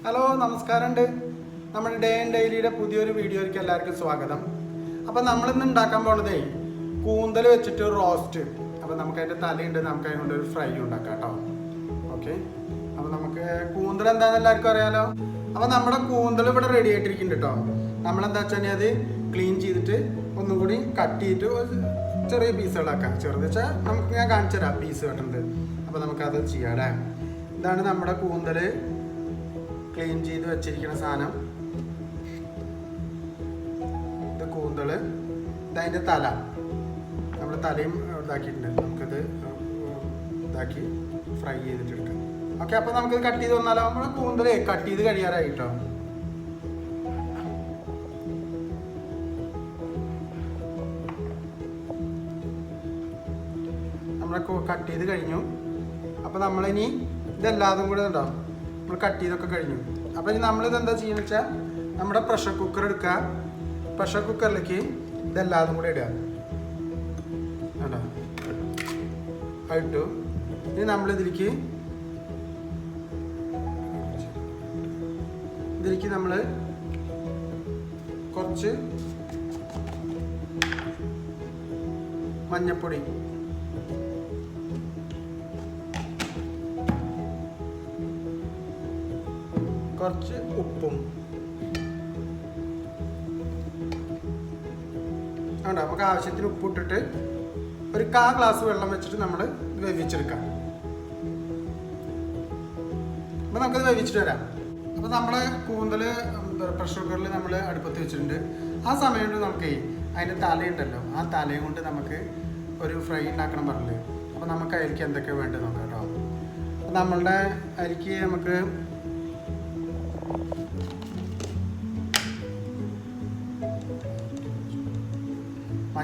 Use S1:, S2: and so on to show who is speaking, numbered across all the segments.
S1: Hello നമസ്കാരമുണ്ട്. നമ്മുടെ day and ഡെയിലിയുടെ പുതിയൊരു വീഡിയോയിലേക്ക് എല്ലാവർക്കും സ്വാഗതം. അപ്പം നമ്മളിന്ന് ഉണ്ടാക്കാൻ പോണതേ കൂന്തൽ വെച്ചിട്ട് റോസ്റ്റ് അപ്പം നമുക്ക് അതിന്റെ തലയുണ്ട് നമുക്ക് അതിനുള്ള ഒരു ഫ്രൈ ഉണ്ടാക്കാം കേട്ടോ. ഓക്കെ അപ്പം നമുക്ക് കൂന്തൽ എന്താണെന്ന് എല്ലാവർക്കും അറിയാലോ? അപ്പം നമ്മുടെ കൂന്തൽ ഇവിടെ റെഡി ആയിട്ടിരിക്കുന്നുണ്ട് കേട്ടോ. നമ്മളെന്താ വെച്ചാൽ അത് ക്ലീൻ ചെയ്തിട്ട് ഒന്നും കൂടി കട്ട് ചെയ്തിട്ട് ചെറിയ പീസുകളാക്കാം ചെറുത് വെച്ചാൽ നമുക്ക് ഞാൻ കാണിച്ചു തരാം പീസ് കെട്ടുന്നത് അപ്പം നമുക്കത് ചെയ്യാം ഇതാണ് നമ്മുടെ കൂന്തൽ ക്ലീൻ ചെയ്ത് വെച്ചിരിക്കുന്ന സാധനം. ഇത് കൂന്തൾ. ഇതതിന്റെ തല. നമ്മൾ തലയും ഇതാക്കിയിട്ടുണ്ട് നമുക്കിത് ഇതാക്കി ഫ്രൈ ചെയ്തിട്ട് ഓക്കെ അപ്പോൾ നമുക്കിത് കട്ട് ചെയ്ത് വന്നാലോ? നമ്മൾ കൂന്തൽ കട്ട് ചെയ്ത് കഴിയാറായി കേട്ടോ നമ്മളെ കട്ട് ചെയ്ത് കഴിഞ്ഞു. അപ്പോൾ നമ്മളിനി ഇതെല്ലാതും കൂടെ ഉണ്ടാവും നമ്മൾ കട്ട് ചെയ്തൊക്കെ കഴിഞ്ഞു. അപ്പോൾ ഇനി നമ്മളിത് എന്താ ചെയ്യുന്നത് വെച്ചാൽ നമ്മുടെ പ്രഷർ കുക്കർ എടുക്കുക. പ്രഷർ കുക്കറിലേക്ക് ഇതെല്ലാതും കൂടെ ഇടുക. ഇട്ടു. ഇനി നമ്മൾ നമ്മളിതിലേക്ക് ഇതിലേക്ക് നമ്മൾ കുറച്ച് മഞ്ഞപ്പൊടി കുറച്ച് ഉപ്പും. അതുകൊണ്ട് നമുക്ക് ആവശ്യത്തിന് ഉപ്പ് ഇട്ടിട്ട് ഒരു കാ ഗ്ലാസ് വെള്ളം വെച്ചിട്ട് നമ്മൾ വേവിച്ചെടുക്കാം. അപ്പോൾ നമുക്കത് വേവിച്ചിട്ട് വരാം. അപ്പോൾ നമ്മളെ കൂന്തൽ പ്രഷർ കുക്കറിൽ നമ്മൾ അടുപ്പത്ത് വെച്ചിട്ടുണ്ട്. ആ സമയം കൊണ്ട് നമുക്ക് അതിന്റെ തലയുണ്ടല്ലോ ആ തലയും കൊണ്ട് നമുക്ക് ഒരു ഫ്രൈ ഉണ്ടാക്കണം പറഞ്ഞില്ലേ? അപ്പോൾ നമുക്ക് അരിക്ക് എന്തൊക്കെ വേണ്ടത് നോക്കാം കേട്ടോ. നമ്മളുടെ അരിക്ക് നമുക്ക്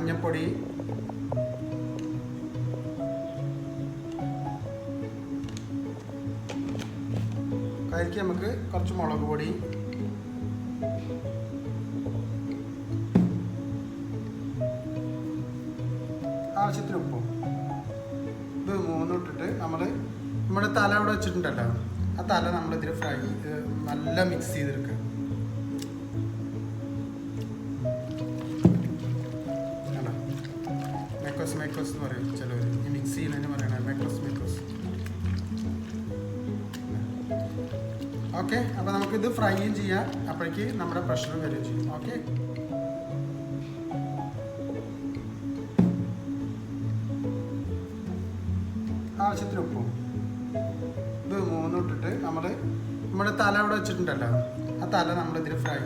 S1: മഞ്ഞപ്പൊടി. അതിലേക്ക് നമുക്ക് കുറച്ച് മുളക് പൊടി. ആവശ്യത്തിന് ഉപ്പും. ഇത് മൂന്നും ഇട്ടിട്ട് നമ്മൾ നമ്മുടെ തല അവിടെ വെച്ചിട്ടുണ്ടല്ലോ. ആ തല നമ്മളിതിൽ ഫ്രൈ നല്ല മിക്സ് ചെയ്തെടുക്കുക. എന്ന് പറയും ചിലവർ ഈ മിക്സ് ചെയ്യുന്നതിന് പറയണ മെക്കോസ് മെക്കോസ് ഓക്കെ അപ്പോൾ നമുക്കിത് ഫ്രൈയും ചെയ്യാം. അപ്പോഴേക്ക് നമ്മുടെ പ്രഷർ വരികയും ചെയ്യും. ഓക്കെ ആവശ്യത്തിന് ഉപ്പും. ഇത് മൂന്നും ഇട്ടിട്ട് നമ്മൾ നമ്മുടെ തല അവിടെ വെച്ചിട്ടുണ്ടല്ലോ. ആ തല നമ്മളിതിൽ ഫ്രൈ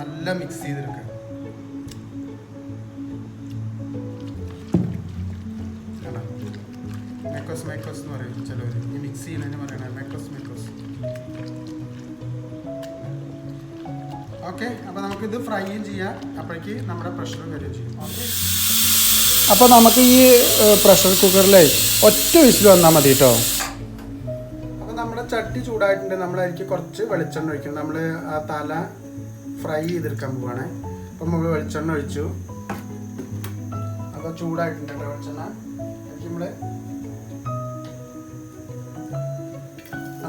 S1: നല്ല മിക്സ് ചെയ്തെടുക്കുക. മെക്കോസ് മൈക്രോസ് എന്ന് പറയും ചിലവർ ഈ മിക്സ് ചെയ്യുന്നതിന് പറയണ. മൈക്രോസ് മൈക്രോസ് ഓക്കെ അപ്പോൾ നമുക്കിത് ഫ്രൈയും ചെയ്യാം. അപ്പോഴേക്ക് നമ്മുടെ പ്രഷർ വരികയും ചെയ്യും. ഓക്കെ അപ്പോൾ നമുക്ക് ഈ പ്രഷർ കുക്കറിൽ ഒറ്റ വിസിൽ വന്നാൽ മതി കേട്ടോ അപ്പോൾ നമ്മുടെ ചട്ടി ചൂടായിട്ടുണ്ട്. നമ്മൾ അതിലേക്ക് കുറച്ച് വെളിച്ചെണ്ണ ഒഴിക്കണം. നമ്മൾ ആ തല ഫ്രൈ ചെയ്തെടുക്കാൻ പോവാണ്. അപ്പോൾ നമ്മൾ വെളിച്ചെണ്ണ ഒഴിച്ചു. അപ്പോൾ ചൂടായിട്ടുണ്ട് കേട്ടോ വെളിച്ചെണ്ണ. എനിക്ക് നമ്മൾ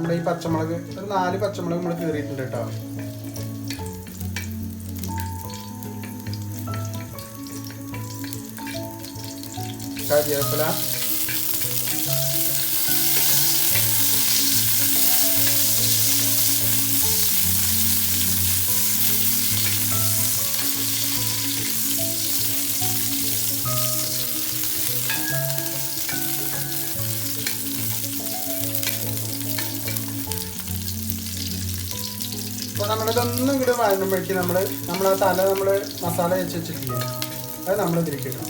S1: നമ്മുടെ ഈ പച്ചമുളക് ഒരു നാല് പച്ചമുളക് നമ്മൾ കീറിയിട്ടുണ്ട് കേട്ടോ. കറിവേപ്പില അപ്പോൾ നമ്മളിതൊന്നും ഇങ്ങോട്ട് വഴങ്ങുമ്പോഴേക്ക് നമ്മൾ നമ്മൾ ആ തല നമ്മൾ മസാല വെച്ച് വെച്ചിട്ടില്ലേ? അത് നമ്മൾ ഇതിരിക്കണം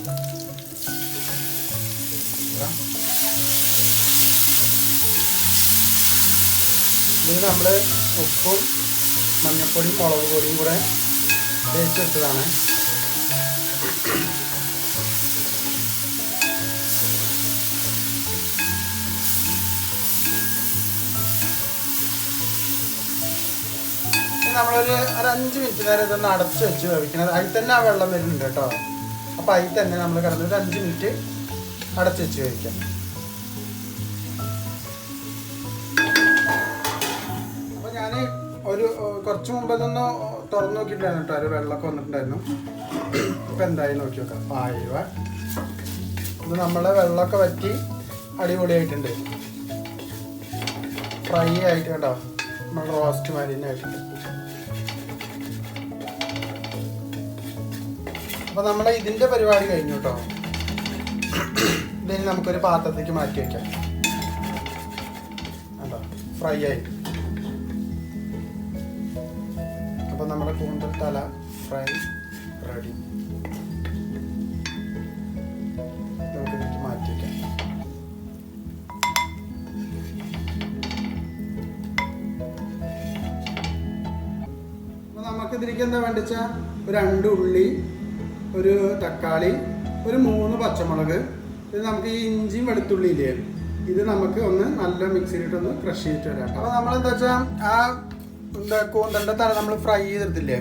S1: ഇത് നമ്മൾ ഉപ്പും മഞ്ഞപ്പൊടിയും മുളക് പൊടിയും കൂടെ തേച്ച് വെച്ചതാണ്. നമ്മളൊരു ഒരു അഞ്ച് മിനിറ്റ് നേരം ഇതൊന്ന് അടച്ച് വെച്ച് വേവിക്കണം. അതിൽ തന്നെ ആ വെള്ളം വരുന്നുണ്ട് കേട്ടോ. അപ്പോൾ അതിൽ തന്നെ നമ്മൾ കിടന്ന് ഒരു അഞ്ച് മിനിറ്റ് അടച്ച് വെച്ച് വേവിക്കാം. അപ്പോൾ ഞാൻ ഒരു കുറച്ച് മുമ്പ് ഇതൊന്ന് തുറന്നു നോക്കിയിട്ടുണ്ടായിരുന്നു കേട്ടോ. ഒരു വെള്ളമൊക്കെ വന്നിട്ടുണ്ടായിരുന്നു. ഇപ്പം എന്തായി നോക്കി നോക്കാം. പായവ ഇത് നമ്മളെ വെള്ളമൊക്കെ വറ്റി അടിപൊളിയായിട്ടുണ്ട്. ഫ്രൈ ആയിട്ട് കേട്ടോ നമ്മൾ റോസ്റ്റ് മാതിരി അപ്പോൾ നമ്മളെ ഇതിന്റെ പരിപാടി കഴിഞ്ഞു കേട്ടോ ഇതിന് നമുക്കൊരു പാത്രത്തേക്ക് മാറ്റി വെക്കാം. കണ്ടോ? ഫ്രൈ ആയി. അപ്പോൾ നമ്മുടെ കൂന്തൽ തല ഫ്രൈ റെഡി. നമുക്ക് നമുക്ക് ഇതിലേക്ക് എന്താ വേണ്ട ഒരു രണ്ട് ഉള്ളി ഒരു തക്കാളി ഒരു മൂന്ന് പച്ചമുളക് ഇത് നമുക്ക് ഈ ഇഞ്ചിയും വെളുത്തുള്ളി ഇല്ലേ? ഇത് നമുക്ക് ഒന്ന് നല്ല മിക്സിയിലിട്ടൊന്ന് ക്രഷ് ചെയ്തിട്ട് വരാം അപ്പോൾ നമ്മൾ എന്താ വെച്ചാൽ ആ എന്താ കൂന്തലിന്റെ തല നമ്മൾ ഫ്രൈ ചെയ്തെടുത്തില്ലേ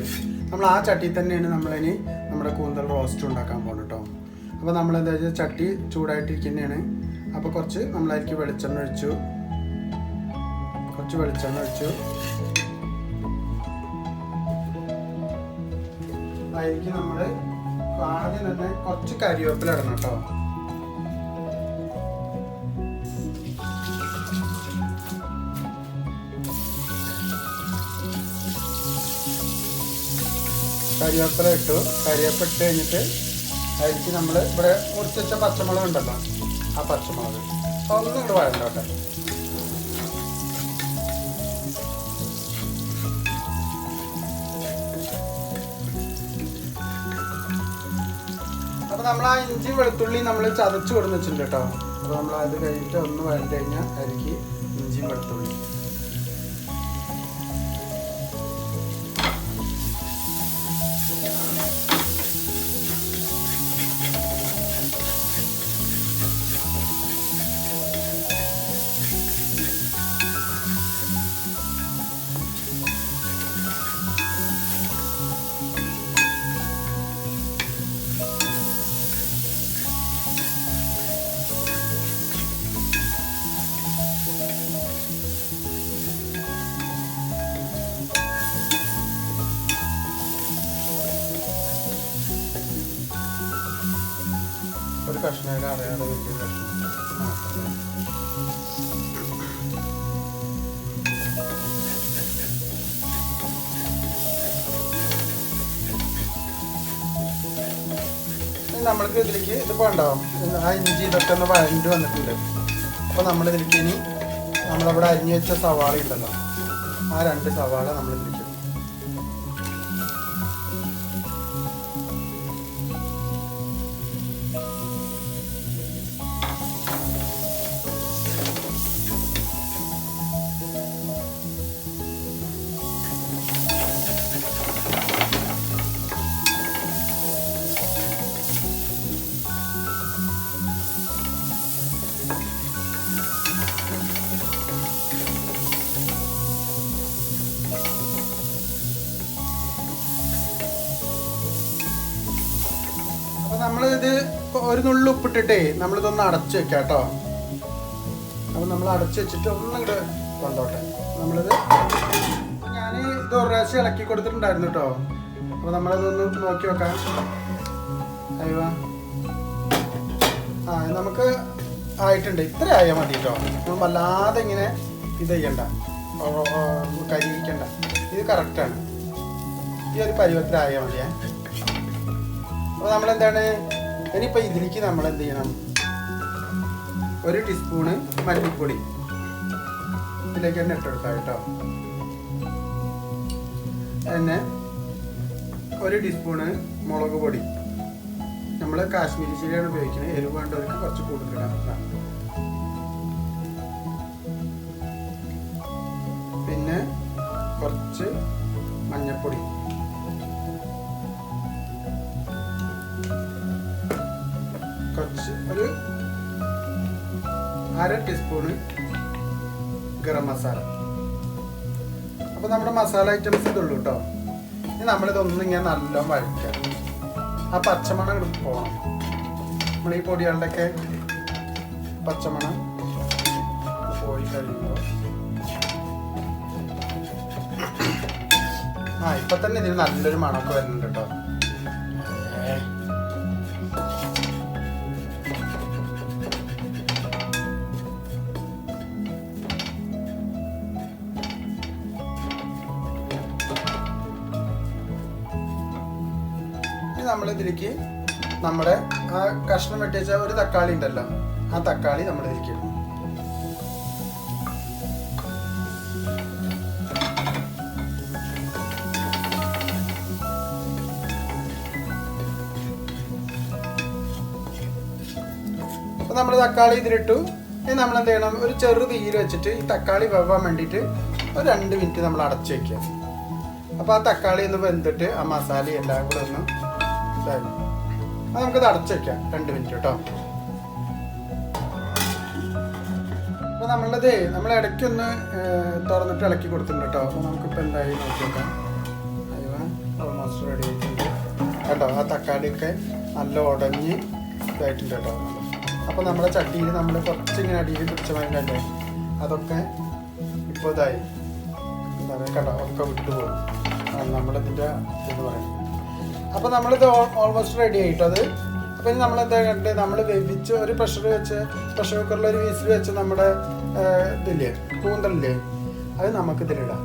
S1: നമ്മൾ ആ ചട്ടി തന്നെയാണ് നമ്മളിനി നമ്മുടെ കൂന്തൽ റോസ്റ്റ് ഉണ്ടാക്കാൻ പോകുന്നത് കേട്ടോ. അപ്പോൾ നമ്മൾ എന്താ വെച്ചാൽ ചട്ടി ചൂടായിട്ടിരിക്കുന്നതാണ്. അപ്പോൾ കുറച്ച് നമ്മളതിലേക്ക് വെളിച്ചെണ്ണ ഒഴിച്ചു. കുറച്ച് വെളിച്ചെണ്ണ ഒഴിച്ചു. അതിലേക്ക് നമ്മൾ ആദ്യം തന്നെ കുറച്ച് കരിവേപ്പില ഇടണം കേട്ടോ. കരിവേപ്പില ഇട്ടു. കരിവേപ്പില ഇട്ട് കഴിഞ്ഞിട്ട് അതിലേക്ക് നമ്മൾ ഇവിടെ മുറിച്ച് വെച്ച പച്ചമുളക് ഉണ്ടല്ലോ ആ പച്ചമുളക്. ഒന്നും ഇങ്ങോട്ട് വഴണ്ടോട്ടെ. നമ്മൾ ആ ഇഞ്ചി വെളുത്തുള്ളി നമ്മൾ ചതച്ച് കൊടുന്ന് വെച്ചിട്ടുണ്ട് കേട്ടോ. അപ്പോൾ നമ്മൾ അത് കഴിഞ്ഞിട്ട് ഒന്ന് വഴണ്ട് കഴിഞ്ഞാൽ അരിക്ക് ഇഞ്ചി വെളുത്തുള്ളി കഷ്ണം. ഇനി നമ്മൾക്ക് ഇതിലേക്ക് ഇത് ഉണ്ടാവും ആ ഇഞ്ചി ഇതൊക്കെ ഒന്ന് വഴണ്ട് വന്നിട്ടുണ്ട്. അപ്പോൾ നമ്മളിതിലേക്ക് ഇനി നമ്മളവിടെ അരിഞ്ഞു വെച്ച സവാള ഉണ്ടല്ലോ. ആ രണ്ട് സവാള നമ്മൾ ഒരു നുള്ളു ഉപ്പിട്ടിട്ടേ നമ്മളിതൊന്ന് അടച്ച് വെക്കാം കേട്ടോ അപ്പൊ നമ്മൾ അടച്ച് വെച്ചിട്ട് ഒന്നും ഇങ്ങോട്ട് കൊണ്ടോട്ടെ. നമ്മളിത് ഞാൻ ഇത് ഒരു പ്രാവശ്യം ഇളക്കി കൊടുത്തിട്ടുണ്ടായിരുന്നു കേട്ടോ അപ്പൊ നമ്മളിതൊന്ന് നോക്കി വെക്കാം. അയ്യോ. ആ നമുക്ക് ആയിട്ടുണ്ട്. ഇത്ര ആയാൽ മതി കേട്ടോ നമ്മൾ വല്ലാതെ ഇങ്ങനെ ഇത് ചെയ്യണ്ട. കരിയിക്കണ്ട. ഇത് കറക്റ്റാണ് ഈ ഒരു പരുവത്തിലായാൽ മതിയേ. അപ്പോൾ നമ്മൾ എന്താണ് ഇനിയിപ്പോൾ ഇതിലേക്ക് നമ്മൾ എന്ത് ചെയ്യണം? ഒരു ടീസ്പൂണ് മല്ലിപ്പൊടി. ഇതിലേക്ക് തന്നെ ഇട്ടെടുക്കാം കേട്ടോ. പിന്നെ ഒരു ടീസ്പൂണ് മുളക് പൊടി. നമ്മൾ കാശ്മീരി ചില്ലിയാണ് ഉപയോഗിക്കുന്നത്. എരിവ് വേണ്ടവർക്ക് കുറച്ച് കൂടുതലാണ് പിന്നെ കുറച്ച് മഞ്ഞൾപ്പൊടി അര ടീസ്പൂണ് ഗരം മസാല. അപ്പോൾ നമ്മുടെ മസാല ഐറ്റംസ് ഇതുള്ളൂ കേട്ടോ ഇനി നമ്മളിതൊന്നും ഇങ്ങനെ നല്ലോണം വഴക്കാം ആ പച്ചമണം ഇങ്ങോട്ട് പോകണം നമ്മൾ ഈ പൊടികളുടെയൊക്കെ പച്ചമണം പോയി കഴിയുമ്പോൾ ആ ഇപ്പൊ തന്നെ ഇതിന് നല്ലൊരു മണമൊക്കെ വരുന്നുണ്ട് കേട്ടോ നമ്മൾ ഇതിലേക്ക് നമ്മുടെ ആ കഷ്ണം വെട്ടിച്ച ഒരു തക്കാളി ഉണ്ടല്ലോ ആ തക്കാളി നമ്മൾ ഇതിലേക്ക് ഇടും നമ്മൾ തക്കാളി ഇതിലിട്ടു. ഇനി നമ്മൾ എന്ത് ചെയ്യണം ഒരു ചെറു തീയിൽ വെച്ചിട്ട് ഈ തക്കാളി വെവാൻ വേണ്ടിയിട്ട് ഒരു രണ്ട് മിനിറ്റ് നമ്മൾ അടച്ചു വെക്കുക. അപ്പോൾ ആ തക്കാളി ഒന്ന് വെന്തിട്ട് ആ മസാല എല്ലാം കൂടെ ഒന്ന് ഇതായി അത് നമുക്കത് അടച്ചു വെക്കാം. രണ്ട് മിനിറ്റ് കേട്ടോ. അപ്പോൾ നമ്മളത് നമ്മൾ ഇടയ്ക്കൊന്ന് തുറന്നിട്ട് ഇളക്കി കൊടുത്തിട്ടുണ്ട് കേട്ടോ. അപ്പോൾ നമുക്കിപ്പോൾ എന്തായി നോക്കി ഓൾമോസ്റ്റ് റെഡി ആയിട്ടുണ്ട്. കേട്ടോ ആ തക്കാളിയൊക്കെ നല്ല ഉടഞ്ഞ് ഇതായിട്ടുണ്ട് കേട്ടോ. അപ്പോൾ നമ്മുടെ ചട്ടിയിൽ നമ്മൾ കുറച്ച് ഇങ്ങനെ അടിയിൽ പിടിച്ച വേണ്ടല്ലേ അതൊക്കെ ഇപ്പോൾ ഇതായി. എന്താ പറയുക കേട്ടോ ഒക്കെ വിട്ടുപോകും. നമ്മളിതിന്റെ ഇത് പറയുന്നത് അപ്പോൾ നമ്മളിത് ഓൾമോസ്റ്റ് റെഡി ആയിട്ടോ അത്? അപ്പോൾ ഇനി നമ്മൾ എന്താ കണ്ട് നമ്മൾ വെവിച്ച് ഒരു പ്രഷർ വെച്ച് പ്രഷർ കുക്കറിൽ ഒരു വീസിൽ വെച്ച് നമ്മുടെ ഇതില്ലേ കൂന്തലില്ലേ അത് നമുക്ക് ഇതിലിടാം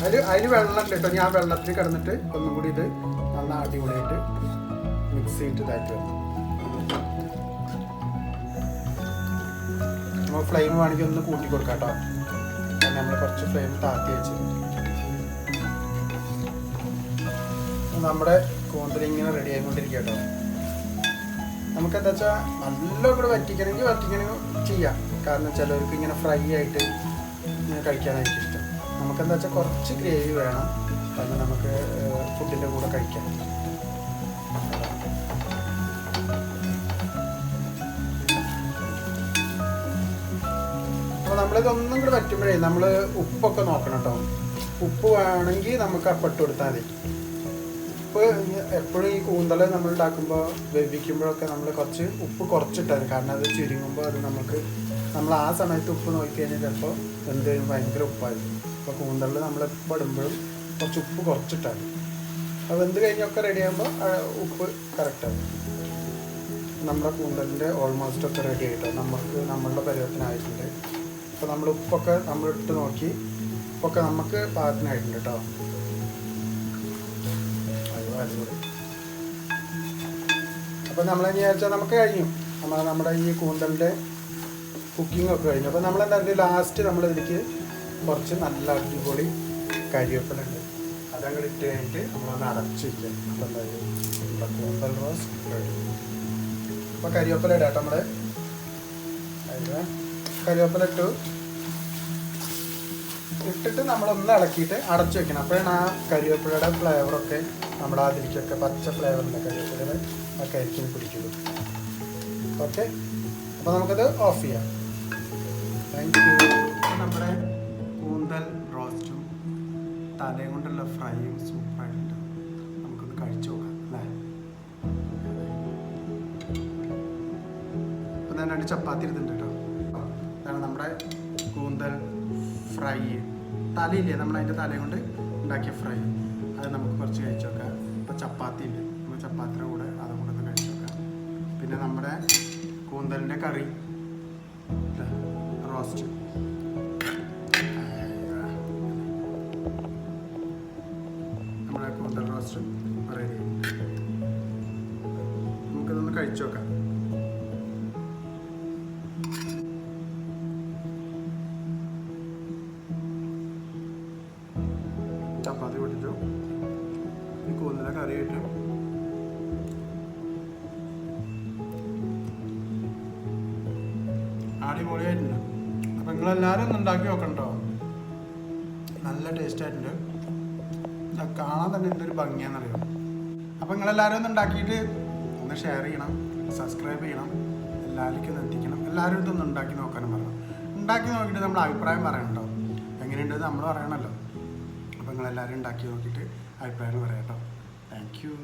S1: അതിൽ അതിൽ വെള്ളം ഉണ്ട് കേട്ടോ. ഞാൻ വെള്ളത്തിൽ കിടന്നിട്ട് ഒന്നും കൂടി ഇത് നന്നാ അടിപൊളിയായിട്ട് മിക്സ് ചെയ്തിട്ട് ഇതായിട്ട് വരണം നമ്മൾ ഫ്ലെയിം വേണമെങ്കിൽ ഒന്ന് കൂട്ടി കൊടുക്കാം കേട്ടോ. നമ്മൾ കുറച്ച് ഫ്ലെയിം താത്തി വെച്ച് നമ്മുടെ കൂന്തലിങ്ങനെ റെഡി ആയിക്കൊണ്ടിരിക്കുക കേട്ടോ. നമുക്ക് എന്താ വെച്ചാൽ നല്ല കൂടെ വറ്റിക്കണമെങ്കിൽ വറ്റിക്കണമെങ്കിൽ ചെയ്യാം. കാരണം ചിലവർക്ക് ഇങ്ങനെ ഫ്രൈ ആയിട്ട് ഇങ്ങനെ കഴിക്കാനായിട്ട് ഇഷ്ടം നമുക്ക് എന്താ വെച്ചാൽ കുറച്ച് ഗ്രേവി വേണം. കാരണം നമുക്ക് ഫുഡിന്റെ കൂടെ കഴിക്കാം. അപ്പോൾ നമ്മളിതൊന്നും കൂടെ പറ്റുമ്പോഴേ നമ്മൾ ഉപ്പൊക്കെ നോക്കണം കേട്ടോ ഉപ്പ് വേണമെങ്കിൽ നമുക്ക് അപ്പിട്ട് കൊടുത്താൽ മതി. ഉപ്പ് എപ്പോഴും ഈ കൂന്തൽ നമ്മൾ ഉണ്ടാക്കുമ്പോൾ വേവിക്കുമ്പോഴൊക്കെ നമ്മൾ കുറച്ച് ഉപ്പ് കുറച്ചിട്ടാണ് കാരണം അത് ചുരുങ്ങുമ്പോൾ അത് നമുക്ക് നമ്മൾ ആ സമയത്ത് ഉപ്പ് നോക്കിക്കഴിഞ്ഞാൽ ചിലപ്പോൾ എന്ത് ഭയങ്കര ഉപ്പായിരിക്കും. അപ്പോൾ കൂന്തലിൽ നമ്മൾ പെടുമ്പോഴും കുറച്ച് ഉപ്പ് കുറച്ചിട്ടാണ് അപ്പോൾ വെന്ത് കഴിഞ്ഞൊക്കെ റെഡി ആകുമ്പോൾ ഉപ്പ് കറക്റ്റാണ് നമ്മുടെ കൂന്തലിന്റെ ഓൾമോസ്റ്റ് ഒക്കെ റെഡി ആയിട്ടോ? നമുക്ക് നമ്മളുടെ പരുവത്തിനായിട്ടുണ്ട്. അപ്പോൾ നമ്മൾ ഉപ്പൊക്കെ നമ്മൾ ഇട്ട് നോക്കി. ഉപ്പൊക്കെ നമുക്ക് പാകത്തിനായിട്ടുണ്ട് കേട്ടോ അപ്പോൾ നമ്മൾ ഇനി വെച്ചാൽ നമുക്ക് കഴിഞ്ഞു. നമ്മൾ നമ്മുടെ ഈ കൂന്തലിന്റെ കുക്കിംഗ് ഒക്കെ കഴിഞ്ഞു. അപ്പോൾ നമ്മൾ എന്താ ലാസ്റ്റ് നമ്മൾ ഇതിലേക്ക് കുറച്ച് നല്ല അടിപൊളി കരിവേപ്പില ഉണ്ട് അതങ്ങോട്ട് ഇട്ട് കഴിഞ്ഞിട്ട് നമ്മളൊന്ന് അടച്ച് വയ്ക്കാം എന്താ നമ്മുടെ കൂന്തൽ റോസ് അപ്പോൾ കരിവേപ്പില ഇടാം നമ്മൾ കരിവേപ്പില ഇട്ടു. ഇട്ടിട്ട് നമ്മളൊന്ന് ഇളക്കിയിട്ട് അടച്ചു വെക്കണം. അപ്പോഴാണ് ആ കരിവേപ്പിലയുടെ ഫ്ലേവറൊക്കെ നമ്മുടെ അതിലേക്കൊക്കെ പച്ച ഫ്ലേവറിന്റെ കരിവേപ്പിലയുടെ ആ കരിക്കിന് പിടിക്കുള്ളൂ ഓക്കെ അപ്പോൾ നമുക്കത് ഓഫ് ചെയ്യാം. താങ്ക് യു നമ്മുടെ കൂന്തൽ റോസ്റ്റും തലയും കൊണ്ടുള്ള ഫ്രൈയും സൂപ്പറായിട്ടുണ്ട് നമുക്കൊന്ന് കഴിച്ചു നോക്കാം അല്ലേ? അപ്പം രണ്ട് ചപ്പാത്തി എടുത്തിട്ടുണ്ട് അതാണ് നമ്മുടെ കൂന്തൽ ഫ്രൈ. തലയില്ലേ? നമ്മൾ അതിന്റെ തലയും കൊണ്ട് ഉണ്ടാക്കിയ ഫ്രൈ. അത് നമുക്ക് കുറച്ച് കഴിച്ചു നോക്കാം ഇപ്പോൾ ചപ്പാത്തി ഇല്ലേ? നമ്മൾ ചപ്പാത്തിയുടെ കൂടെ അതും കൂടെ ഒന്ന് കഴിച്ചു നോക്കാം പിന്നെ നമ്മുടെ കൂന്തലിന്റെ കറി. റോസ്റ്റ്. നമ്മുടെ കൂന്തൽ റോസ്റ്റ് റെഡി നമുക്കതൊന്ന് കഴിച്ചു നോക്കാം അടിപൊളിയായിട്ടുണ്ട്. അപ്പം നിങ്ങളെല്ലാവരും ഒന്ന് ഉണ്ടാക്കി നോക്കണ്ടോ? നല്ല ടേസ്റ്റ് ആയിട്ടുണ്ട്. കാണാൻ തന്നെ എന്തൊരു ഭംഗിയാണെന്നറിയാം? അപ്പം നിങ്ങളെല്ലാവരും ഒന്ന് ഉണ്ടാക്കിയിട്ട് ഒന്ന് ഷെയർ ചെയ്യണം സബ്സ്ക്രൈബ് ചെയ്യണം എല്ലാവർക്കും എത്തിക്കണം. എല്ലാവരും ഇതൊന്ന് ഉണ്ടാക്കി നോക്കാനും പറയണം. ഉണ്ടാക്കി നോക്കിയിട്ട് നമ്മൾ അഭിപ്രായം പറയണ്ടോ എങ്ങനെയുണ്ടെന്ന് നമ്മൾ പറയണമല്ലോ. അപ്പോൾ നിങ്ങളെല്ലാവരും ഉണ്ടാക്കി നോക്കിയിട്ട് അഭിപ്രായം പറയാം കേട്ടോ. Thank you